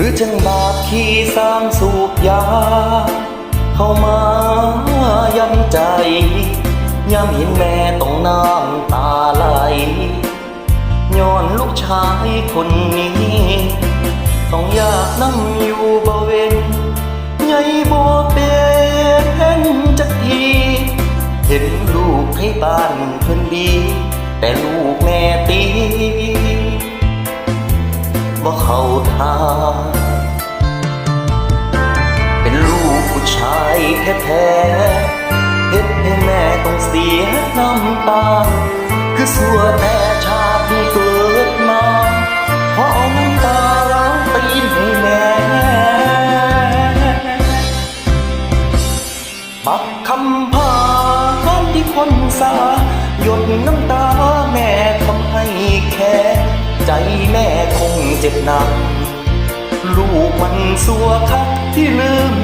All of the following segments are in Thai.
ือจังบาปที่สร้างสูบยา เข้ามาย้ำใจย้ำเห็นแม่ต้องน้ำตาไหลย้อนลูกชายคนนี้ ต้องอยากนั่งอยู่บ่เวนใหญ่บ่เป็นจักทีเห็นลูกให้บ้านเพิ่นดี แต่ลูกแม่ตี บ่เข้าทางเป็นลูกผู้ชายแท้ๆเฮ็ดให้แม่ต้องเสียน้ำตา คือสัวแต่ชาติที่เกิดมาเพราะเอาน้ำตาล้างตีนให้แม่ปักคำพาข้ามที่คนสาหยดน้ำตา จ็บหนักลูกมันสัวคักที่ลืม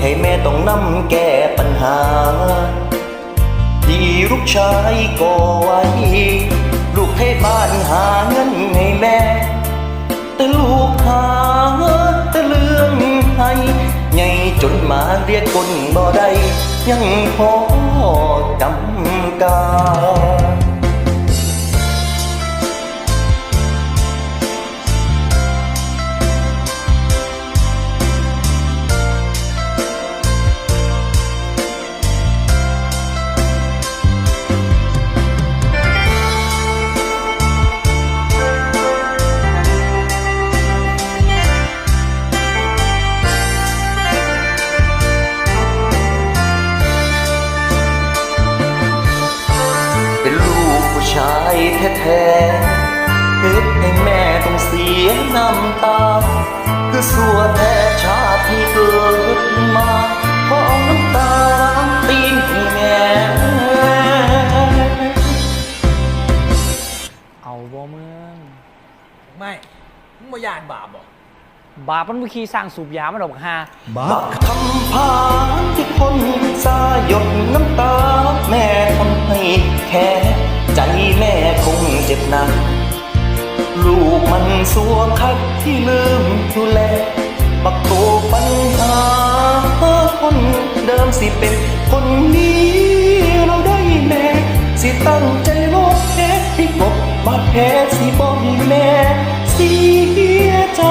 ให้แม่ต้องนำแก้ปัญหาที่ลูกชายก่อไว้ ลูกให้บ้านหาเงินให้แม่ แต่ลูกหาแต่เรื่องให้ใหญ่จนมาเรียกคนบ่ได้ ยังพอกำกาายแท้ๆเฮ็ดให้แม่ต้องเสียน้ำตา คือสัวแท้ชาติที่เกิดมาเพราะเอาน้ำตาล้างตีนให้แม่เอาบ่เมืองไม่มึงบ่ยานบาปบ่บาปมันวิคีสร้างสูบยามาดอกฮาบักคำพานที่คนสาหยดน้ำตา นะลูกมันสัวคักที่ลืมดูแลบักโตปัญหาคนเดิมสิเป็นคนนี้เราได้แม่สิตั้งใจโลกแพ้ที่กบบาดแผลสิบ่มีแม่เสียใจ